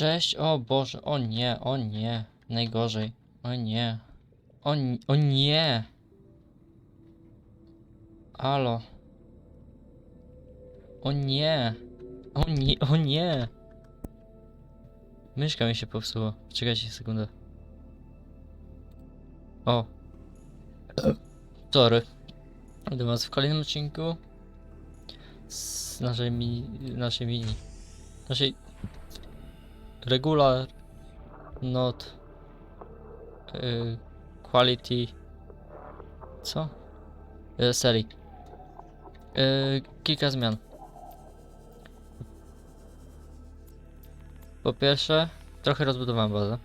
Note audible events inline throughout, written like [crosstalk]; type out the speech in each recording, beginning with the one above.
Cześć, o Boże, o nie, o nie, najgorzej, o nie, o, n- o nie. Alo. O nie, o nie, o nie. Myszka mi się popsuła, czekajcie sekundę. O. Sorry. Witam was w kolejnym odcinku z naszej mini, naszej mini, naszej regular, not y, quality, co? Y, serii. Y, kilka zmian. Po pierwsze, trochę rozbudowałem bazę.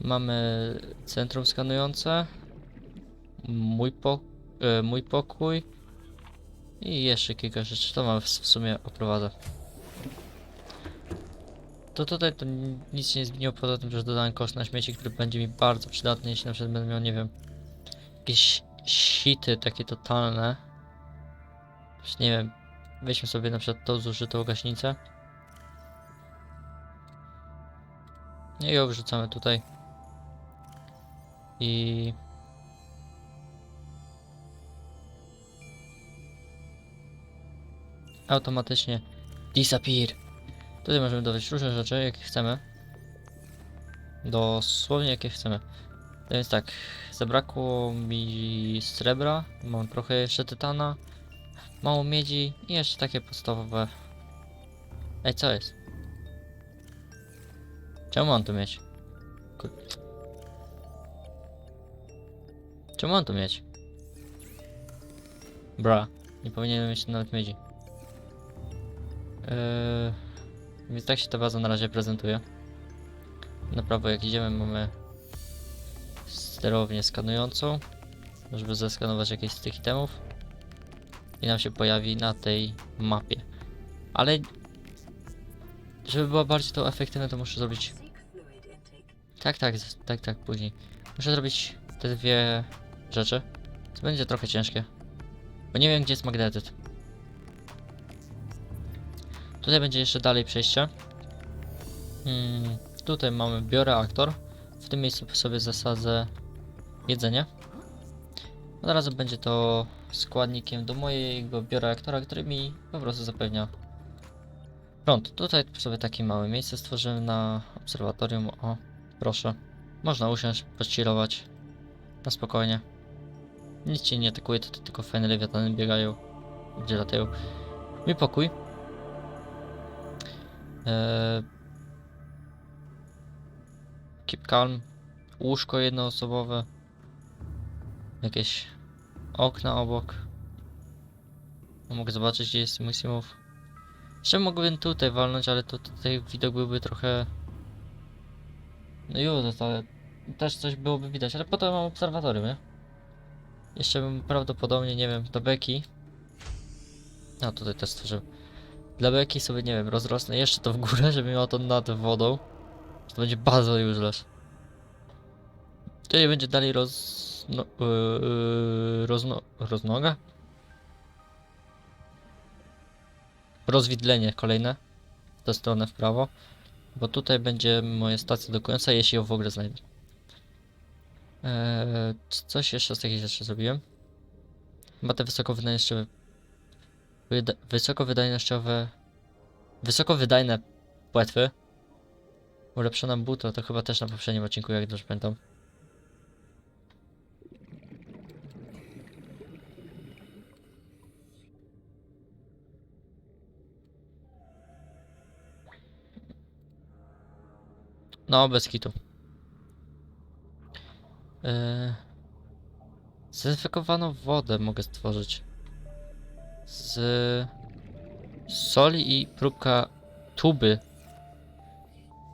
Mamy centrum skanujące, mój, po, mój pokój i jeszcze kilka rzeczy. To mam w, w sumie oprowadzę. To tutaj to ni- nic się nie zmieniło poza tym, że dodałem kosz na śmieci, który będzie mi bardzo przydatny, jeśli na przykład będę miał, nie wiem, jakieś sity takie totalne. Już nie wiem, weźmy sobie na przykład tą zużytą gaśnicę. No I ją wrzucamy tutaj. I... Automatycznie disappear. Tutaj możemy dodać różne rzeczy, jakie chcemy. Dosłownie jakie chcemy. To więc tak, zabrakło mi srebra, mam trochę jeszcze tytana, mało miedzi i jeszcze takie podstawowe. Ej, co jest? Czemu mam tu mieć? Czemu mam tu mieć? Bra, nie powinienem mieć nawet miedzi. Eee... Więc tak się ta baza na razie prezentuje. Na prawo jak idziemy mamy sterownię skanującą, żeby zeskanować jakieś z tych itemów i nam się pojawi na tej mapie. Ale żeby było bardziej to efektywne to muszę zrobić tak, tak, tak, tak, później. Muszę zrobić te dwie rzeczy. To będzie trochę ciężkie. Bo nie wiem gdzie jest magnetyt. Tutaj będzie jeszcze dalej przejście. Hmm, tutaj mamy bioreaktor. W tym miejscu sobie zasadzę jedzenie. Od razu będzie to składnikiem do mojego bioreaktora, który mi po prostu zapewnia prąd. Tutaj sobie takie małe miejsce stworzymy na obserwatorium. O, proszę. Można usiąść, pochillować. Na spokojnie. Nic cię nie atakuje, to tylko fajne lewiatany biegają. Gdzie latają. Mój pokój. Eee, keep calm. Łóżko jednoosobowe. Jakieś okna obok. No, mogę zobaczyć gdzie jest Maximów. Jeszcze mógłbym tutaj walnąć, ale to tutaj widok byłby trochę... No już, ale też coś byłoby widać, ale potem mam obserwatorium, nie? Jeszcze bym prawdopodobnie, nie wiem, do beki. A tutaj też stworzyłem. Dla beki sobie, nie wiem, rozrosnę jeszcze to w górę, żeby miało to nad wodą. To będzie bardzo useless. Tutaj będzie dalej roz... No, yy, rozno... roznoga? Rozwidlenie kolejne. Tę stronę w prawo. Bo tutaj będzie moja stacja do końca, jeśli ją w ogóle znajdę. Eee, coś jeszcze z takich rzeczy zrobiłem. Chyba te wysokowydajnościowe... Wyda wysokowydajnościowe... Wysokowydajne płetwy. Ulepszona buta, to chyba też na poprzednim odcinku, jak dobrze pamiętam. No, bez kitu. Yy... Wodę mogę stworzyć. Z soli i próbka tuby.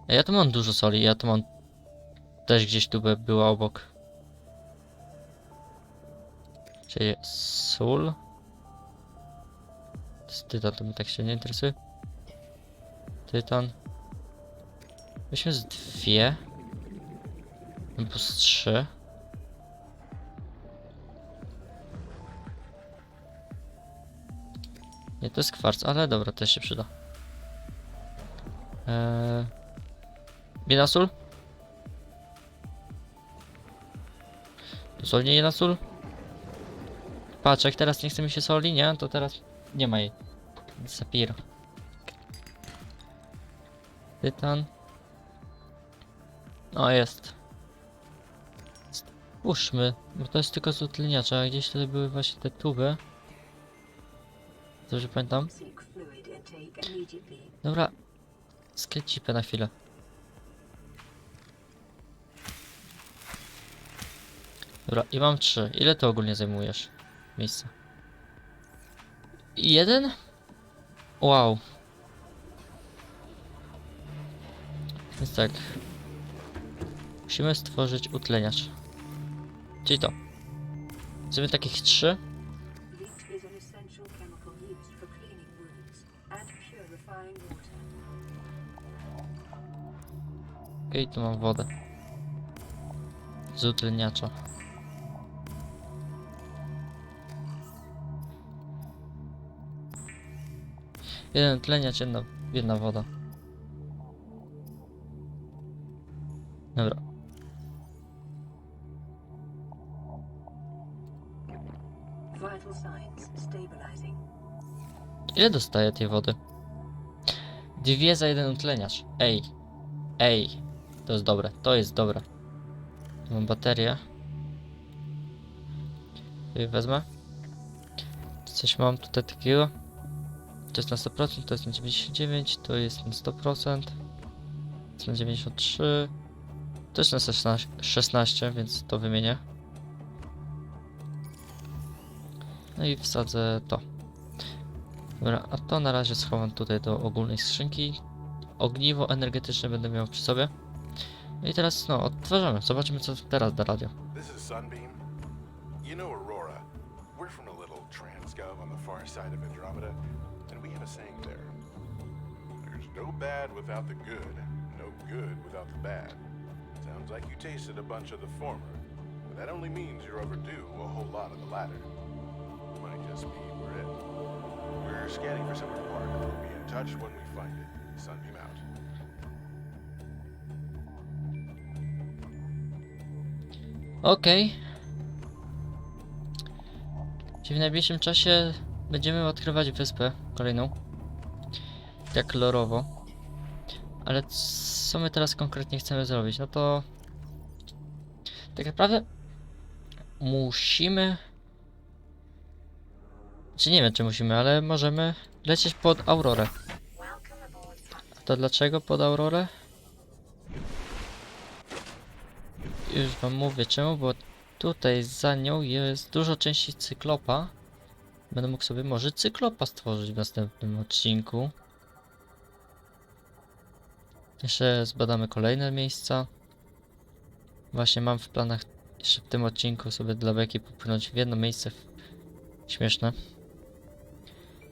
Ja tu mam dużo soli, ja tu mam też gdzieś tubę była obok. Czyli sól. Z tytan to mnie tak się nie interesuje. Tytan. Weźmy z dwie. Z trzy. Nie, to jest kwarc, ale dobra, też się przyda. Eee... Jedna sól? Dosłownie jedna sól? Patrz, jak teraz nie chce mi się soli, nie? To teraz nie ma jej. Sapir. Tytan. O, jest. Spójrzmy, bo to jest tylko z utleniacza, gdzieś tutaj były właśnie te tuby. Dobrze pamiętam? Dobra, sklecipę na chwilę. Dobra, i mam trzy. Ile to ogólnie zajmujesz? Miejsca. Jeden? Wow. Więc tak. Musimy stworzyć utleniacz. Czyli to. Zrobimy takich trzy. Okej, tu mam wodę. Z utleniacza. Jeden utleniacz, jedna, jedna woda. Dobra. Ile dostaję tej wody? Dwie za jeden utleniacz. Ej. Ej. To jest dobre, to jest dobre. Mam baterię. Tutaj wezmę. Coś mam tutaj takiego. To jest na 100%, to jest na 99, to jest na 100%. To jest na 93. To jest na 16, 16 więc to wymienię. No i wsadzę to. Dobra, a to na razie schowam tutaj do ogólnej skrzynki. Ogniwo energetyczne będę miał przy sobie. I teraz no, odtwarzamy. Zobaczymy co teraz da radio. This is Sunbeam. You know Aurora. We're from a little transgov on the far side of Andromeda, and we have a saying there. There's no bad without the good, no good without the bad. Sounds like you tasted a bunch of the former, but that only means you're overdue a whole lot of the latter. Might just be we're it. We're scanning for somewhere to park. We'll be in touch when we find it. Sunbeam out. Okej. Czyli w najbliższym czasie będziemy odkrywać wyspę kolejną. Tak lorowo. Ale co my teraz konkretnie chcemy zrobić? No to... Tak naprawdę... Musimy... Czy nie wiem czy musimy, ale możemy lecieć pod Aurorę. A to dlaczego pod Aurorę? Już wam mówię czemu, bo tutaj za nią jest dużo części cyklopa. Będę mógł sobie może cyklopa stworzyć w następnym odcinku. Jeszcze zbadamy kolejne miejsca. Właśnie mam w planach jeszcze w tym odcinku sobie dla beki popłynąć w jedno miejsce śmieszne.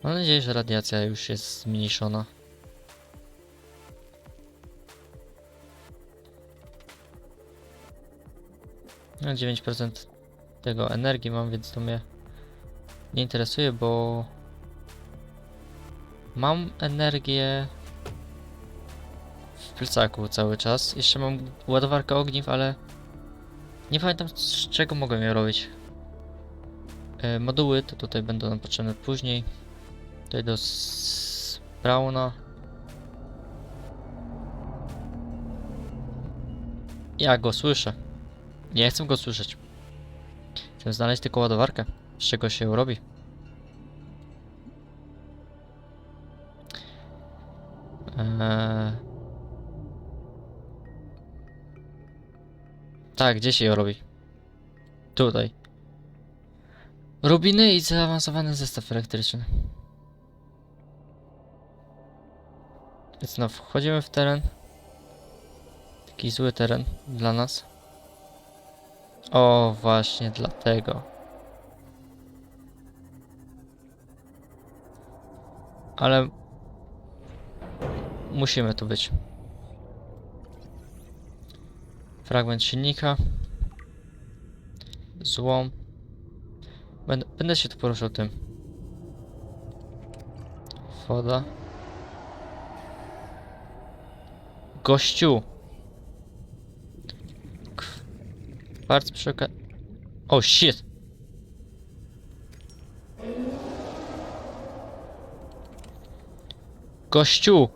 Mam nadzieję, że radiacja już jest zmniejszona. No 9% tego energii mam, więc to mnie nie interesuje, bo mam energię w plecaku cały czas. Jeszcze mam ładowarkę ogniw, ale nie pamiętam z czego mogę je robić. E, moduły to tutaj będą nam potrzebne później. Tutaj do Browna. Ja go słyszę. Nie chcę go słyszeć. Chcę znaleźć tylko ładowarkę. Z czego się robi. Eee... Tak, gdzie się ją robi? Tutaj. Rubiny i zaawansowany zestaw elektryczny. Więc no, wchodzimy w teren. Taki zły teren dla nas. O, właśnie dlatego. Ale musimy tu być. Fragment silnika. Złom. Będę, będę się tu poruszał tym. Woda. Gościu! Kwarc przy oka... O, shit! Gościu!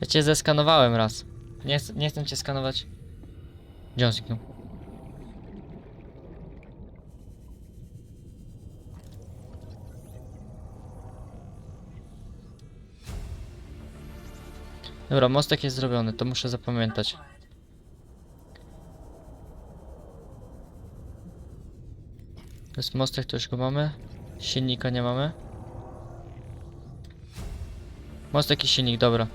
Ja cię zeskanowałem raz. Nie, chcę- nie chcę cię skanować. Gdzie on zniknął? Dobra, mostek jest zrobiony, to muszę zapamiętać. To jest mostek, to już go mamy. Silnika nie mamy. Mostek i silnik, dobra.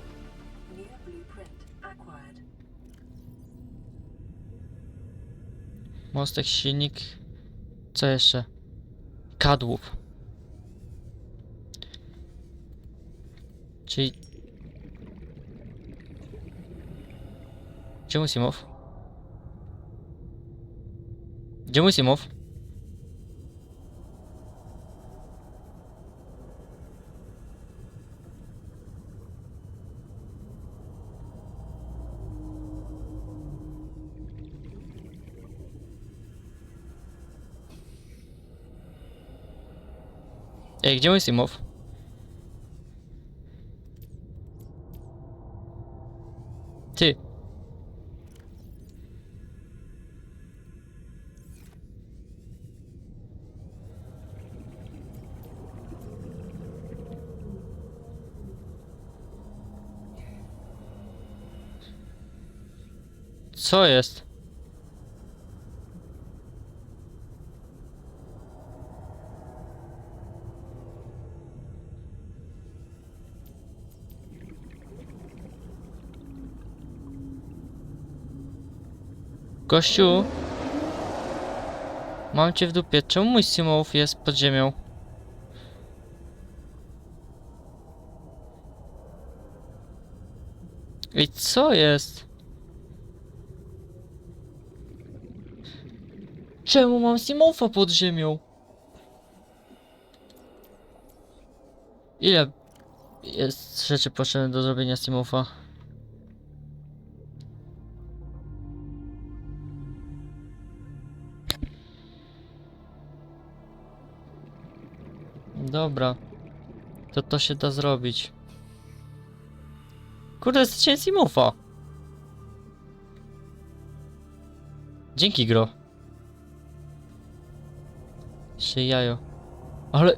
Mostek, silnik. Co jeszcze? Kadłub. Czyli... Gdzie Musimów? Gdzie Musimów? Ej, gdzie Musimów? Ty. Co jest? Gościu! Mam cię w dupie. Czemu mój Simow jest pod ziemią? Ej, co jest? Czemu mam Simowa pod ziemią? Ile jest rzeczy potrzebne do zrobienia Simowa? Dobra. To to się da zrobić. Kurde, straciłem Simowa. Dzięki, gro. Jeszcze jajo. Ale...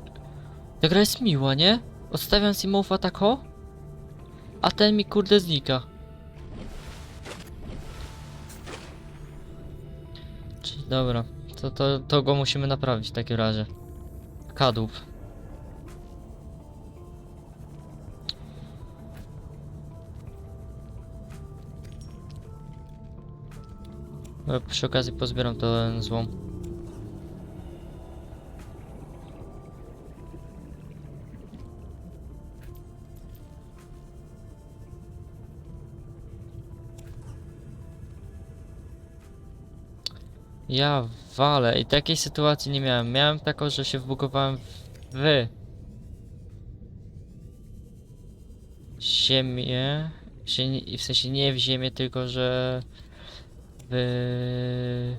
Ta gra jest miła, nie? Odstawiam Simowa tak o. A ten mi kurde znika. Czyli dobra. To, to, to go musimy naprawić w takim razie. Kadłub. Przy okazji pozbieram ten złom. Ja walę i takiej sytuacji nie miałem. Miałem taką, że się wbugowałem w ziemię. W sensie nie w ziemię, tylko że w...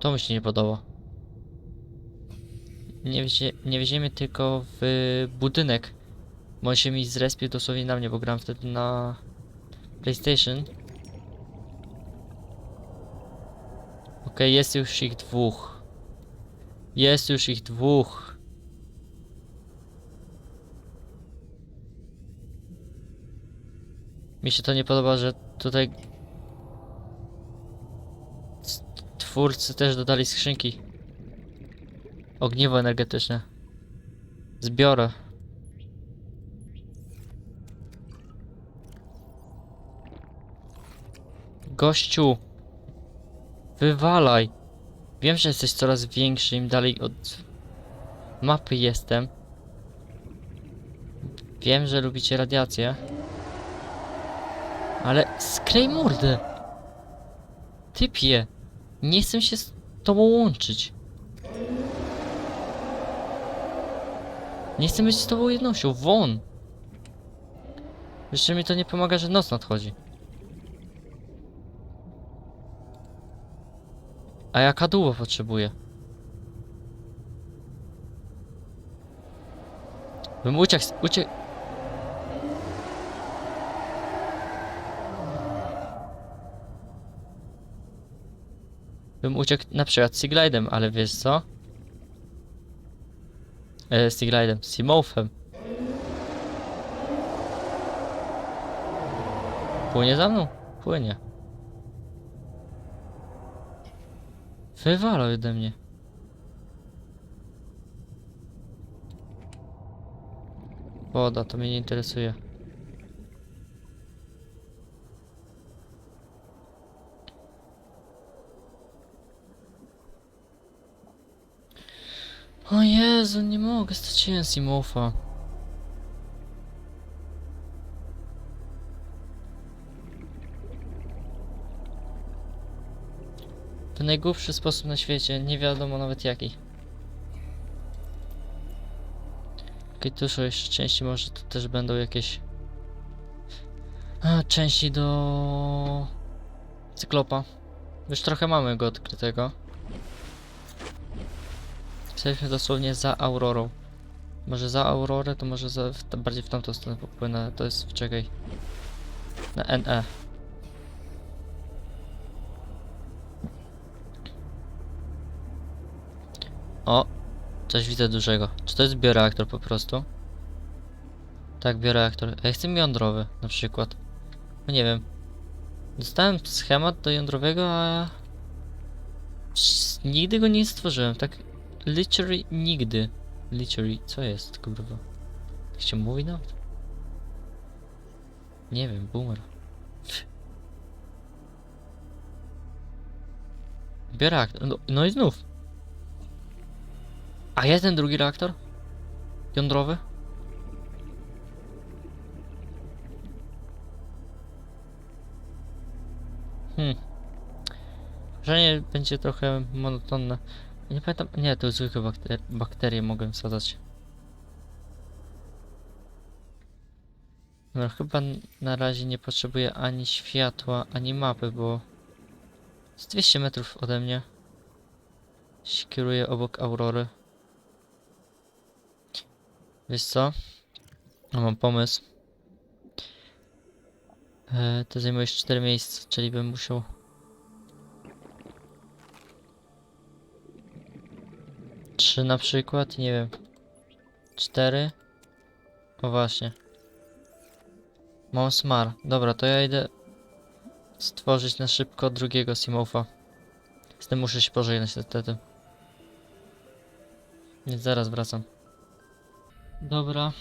To mi się nie podoba. Nie w, zie- nie w ziemię, tylko w budynek. Bo się mi zrespił dosłownie na mnie, bo grałem wtedy na PlayStation. Okej, jest już ich dwóch. Jest już ich dwóch. Mi się to nie podoba, że tutaj twórcy też dodali skrzynki. Ogniwo energetyczne. Zbiorę. Gościu. Wywalaj. Wiem, że jesteś coraz większy, im dalej od mapy jestem. Wiem, że lubicie radiację. Ale sklej mordę! Typie! Nie chcę się z tobą łączyć. Nie chcę być z tobą jednością, won! Jeszcze mi to nie pomaga, że noc nadchodzi. A ja kadłubo potrzebuję. Bym uciekł, uciekł... Bym uciekł na przykład Seaglidem, ale wiesz co? E, Seaglidem, Seamorphem. Płynie za mną? Płynie. Wywala ode mnie. Woda, to mnie nie interesuje. O Jezu, nie mogę, straciłem Simofa. To najgłupszy sposób na świecie, nie wiadomo nawet jaki. Okej, tu są jeszcze części, może tu też będą jakieś... A, części do... Cyklopa. Już trochę mamy go odkrytego. Jesteśmy dosłownie za Aurorą. Może za Aurorę, to może za, w, bardziej w tamtą stronę popłynę. To jest, czekaj. Na NE. O! Coś widzę dużego. Czy to jest bioreaktor po prostu? Tak, bioreaktor. Ja chcę jądrowy na przykład. No nie wiem. Dostałem schemat do jądrowego, a... Nigdy go nie stworzyłem, tak Literally nigdy. Literally, co jest, kurwa? Jak się mówi nawet? Nie wiem, boomer. Biorę reaktor. No, no i znów. A jest ten drugi reaktor? Jądrowy? Hmm. Że nie będzie trochę monotonne. Nie pamiętam. Nie, to zwykłe bakter bakterie mogłem wsadzać. No chyba na razie nie potrzebuję ani światła, ani mapy, bo z 200 metrów ode mnie się kieruję obok Aurory. Wiesz co? No, mam pomysł. E, to zajmujesz 4 miejsca, czyli bym musiał Trzy na przykład, nie wiem. Cztery. O właśnie. Mam smar. Dobra, to ja idę stworzyć na szybko drugiego Simofa. Z tym muszę się pożegnać niestety. Więc zaraz wracam. Dobra.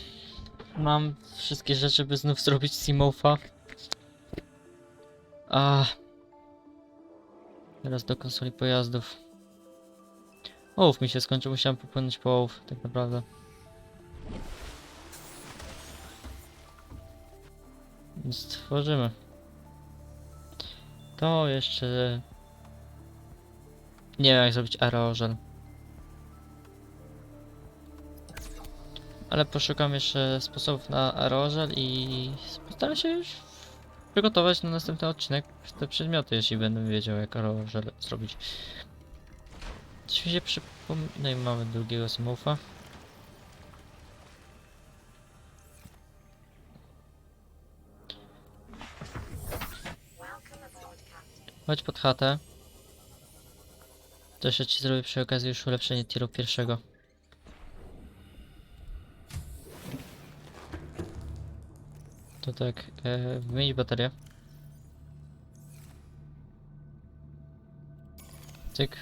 Mam wszystkie rzeczy, by znów zrobić Simofa. A. Teraz do konsoli pojazdów. Ołów mi się skończył, musiałem popłynąć po ołów, tak naprawdę. Stworzymy. To jeszcze... Nie wiem jak zrobić aerożel. Ale poszukam jeszcze sposobów na aerożel i postaram się już przygotować na następny odcinek te przedmioty, jeśli będę wiedział jak aerożel zrobić. Coś mi się przypomina... I mamy drugiego Simofa. Chodź pod chatę. To jeszcze ci zrobię przy okazji już ulepszenie tieru pierwszego. To tak, e, wymienić baterię. Cyk.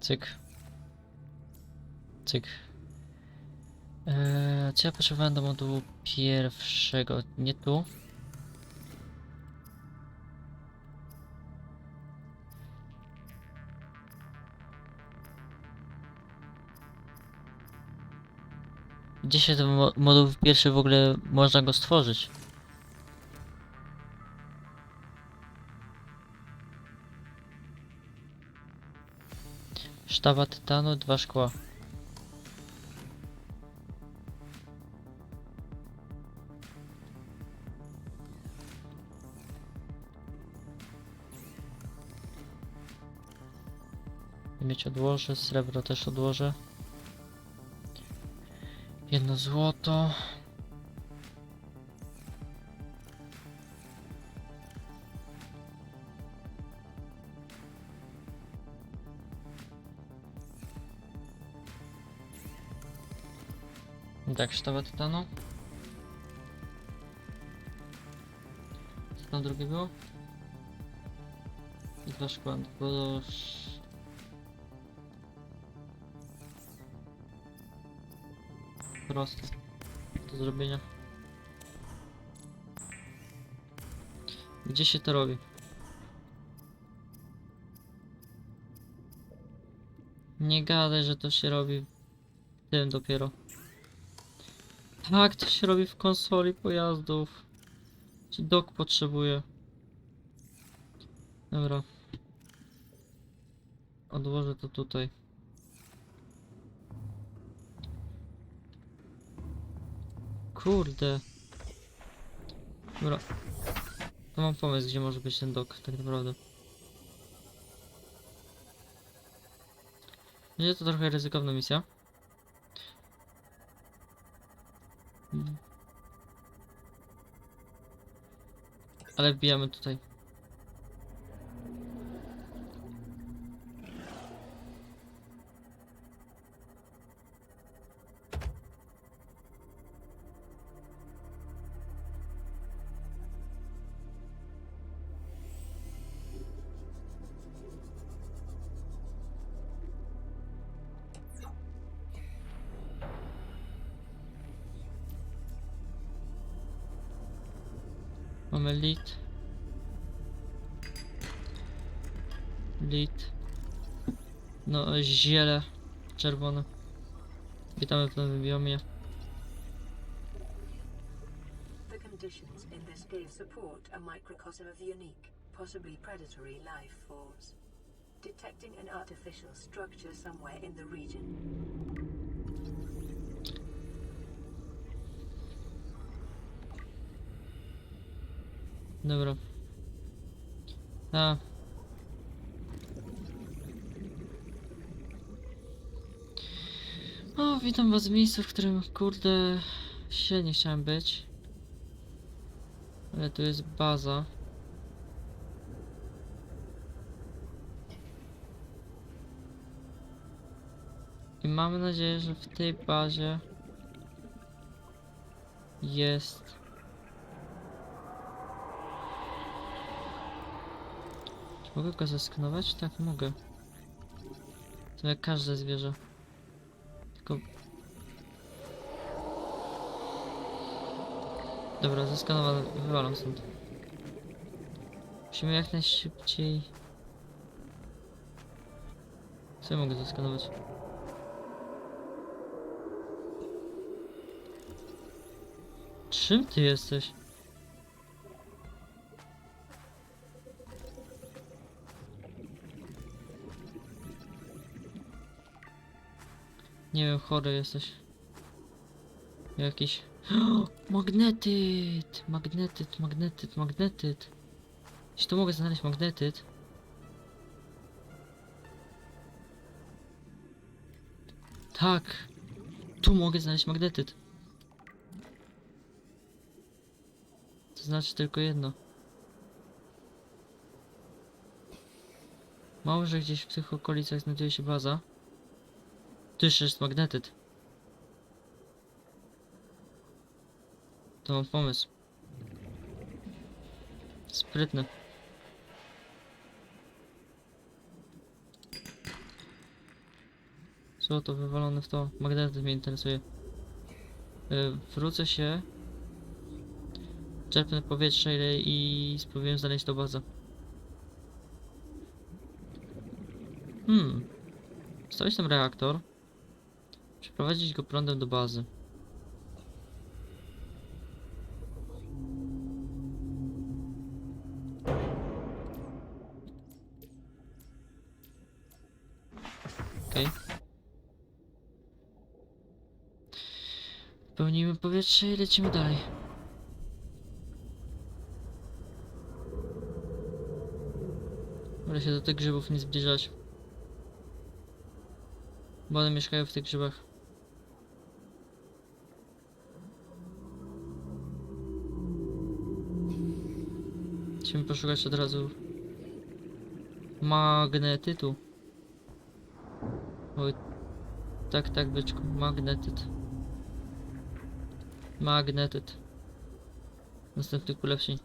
Cyk. Cyk. Eee, co ja potrzebowałem do modułu pierwszego? Nie tu. Dzisiaj ten mo moduł pierwszy w ogóle można go stworzyć. Sztaba tytanu, dwa szkła. Mieć odłożę, srebro też odłożę. Jedno złoto. Tak, sztaba tytanu. Co tam drugie było? Dwa szkła, bo... Proste do zrobienia. Gdzie się to robi? Nie gadaj, że to się robi w tym dopiero. Tak, to się robi w konsoli pojazdów. Ci dok potrzebuje. Dobra. Odłożę to tutaj. Kurde. Dobra. To mam pomysł, gdzie może być ten dok, tak naprawdę. Będzie to trochę ryzykowna misja. Mm. Ale wbijamy tutaj. Mamy lit. Lit. No, e, ziele czerwone. Witamy w nowym biomie. The conditions in this cave support a microcosm of unique, possibly predatory life forms. Detecting an artificial structure somewhere in the region. Dobra. A. O, witam was w miejscu, w którym, kurde, się nie chciałem być. Ale tu jest baza. I mamy nadzieję, że w tej bazie jest mogę go zeskanować? Tak, mogę. To jak każde zwierzę. Tylko... Dobra, zeskanowałem, wywalam stąd. Musimy jak najszybciej... Co ja mogę zeskanować? Czym ty jesteś? Nie wiem, chory jesteś. Jakiś. [gasps] Magnetyt! Magnetyt, magnetyt, magnetyt. Jeśli tu mogę znaleźć magnetyt. Tak! Tu mogę znaleźć magnetyt. To znaczy tylko jedno. Mało, że gdzieś w tych okolicach znajduje się baza. Jeszcze jest magnetyt. To mam pomysł. Sprytny. Złoto wywalone w to. Magnetyt mnie interesuje. Yy, wrócę się. Czerpnę powietrze i spróbuję znaleźć tą bazę. Hmm. Stawić tam reaktor. Przeprowadzić go prądem do bazy. Okej. Pełnimy powietrze i lecimy dalej. Wolę się do tych grzybów nie zbliżać. Bo one mieszkają w tych grzybach. Musimy poszukać od razu magnetytu. Oj, tak, tak, byczku, magnetyt. Magnetyt. Następny ulepszeń.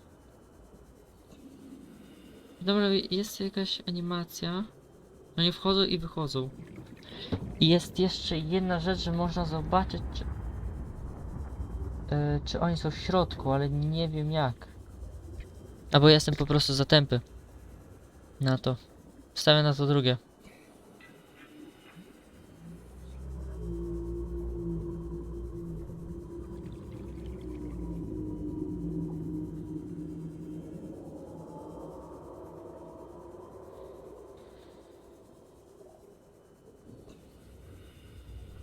Dobra, jest jakaś animacja. Oni wchodzą i wychodzą. I jest jeszcze jedna rzecz, że można zobaczyć, czy, e, czy oni są w środku, ale nie wiem jak. Albo jestem po prostu za tępy. Na to. Wstawię na to drugie.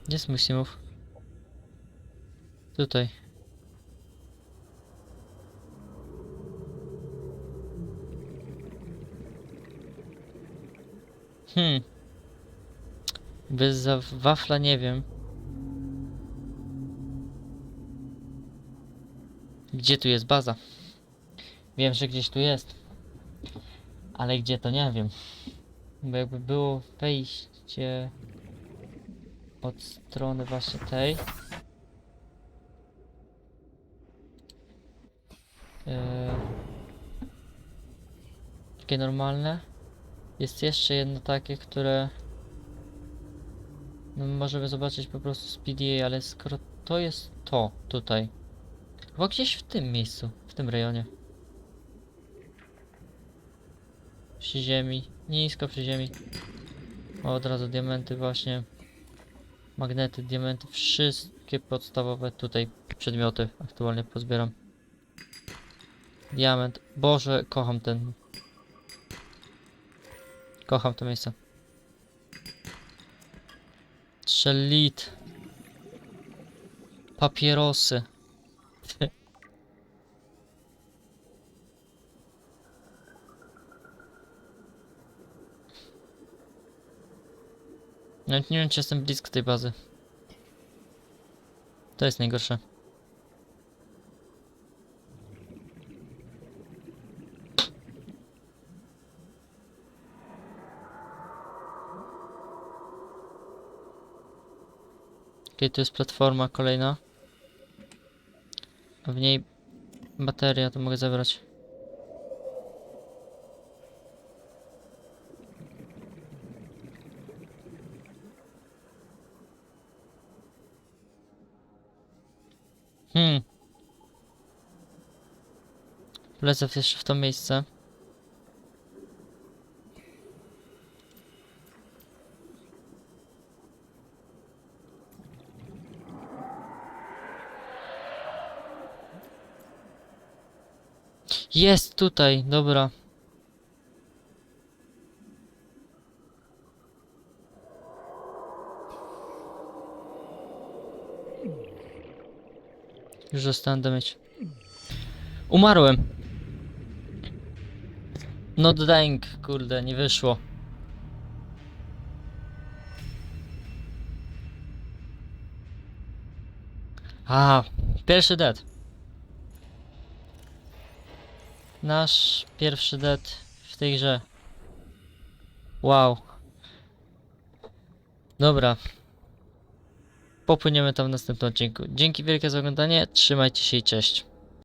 Gdzie jest mój? Tutaj. Hmm. Bez za wafla nie wiem. Gdzie tu jest baza? Wiem, że gdzieś tu jest. Ale gdzie to nie wiem. Bo jakby było wejście od strony właśnie tej. Eee, takie normalne. Jest jeszcze jedno takie, które no, możemy zobaczyć po prostu z PDA, ale skoro to jest to tutaj, chyba gdzieś w tym miejscu, w tym rejonie. Przy ziemi, nisko przy ziemi. O, od razu diamenty właśnie. Magnety, diamenty, wszystkie podstawowe tutaj przedmioty aktualnie pozbieram. Diament, Boże, kocham ten. Kocham to miejsce. Strzelit. Papierosy. [laughs] Nawet nie wiem, czy jestem blisko tej bazy. To jest najgorsze. Okej, tu jest platforma kolejna. A w niej bateria, to mogę zabrać. Hmm. Lecę jeszcze w to miejsce. Jest tutaj, dobra. Już dostałem damage. Umarłem. Not dying, kurde, nie wyszło. A, pierwszy dead. Nasz pierwszy dead w tej grze. Wow. Dobra. Popłyniemy tam w następnym odcinku. Dzięki wielkie za oglądanie, trzymajcie się i cześć.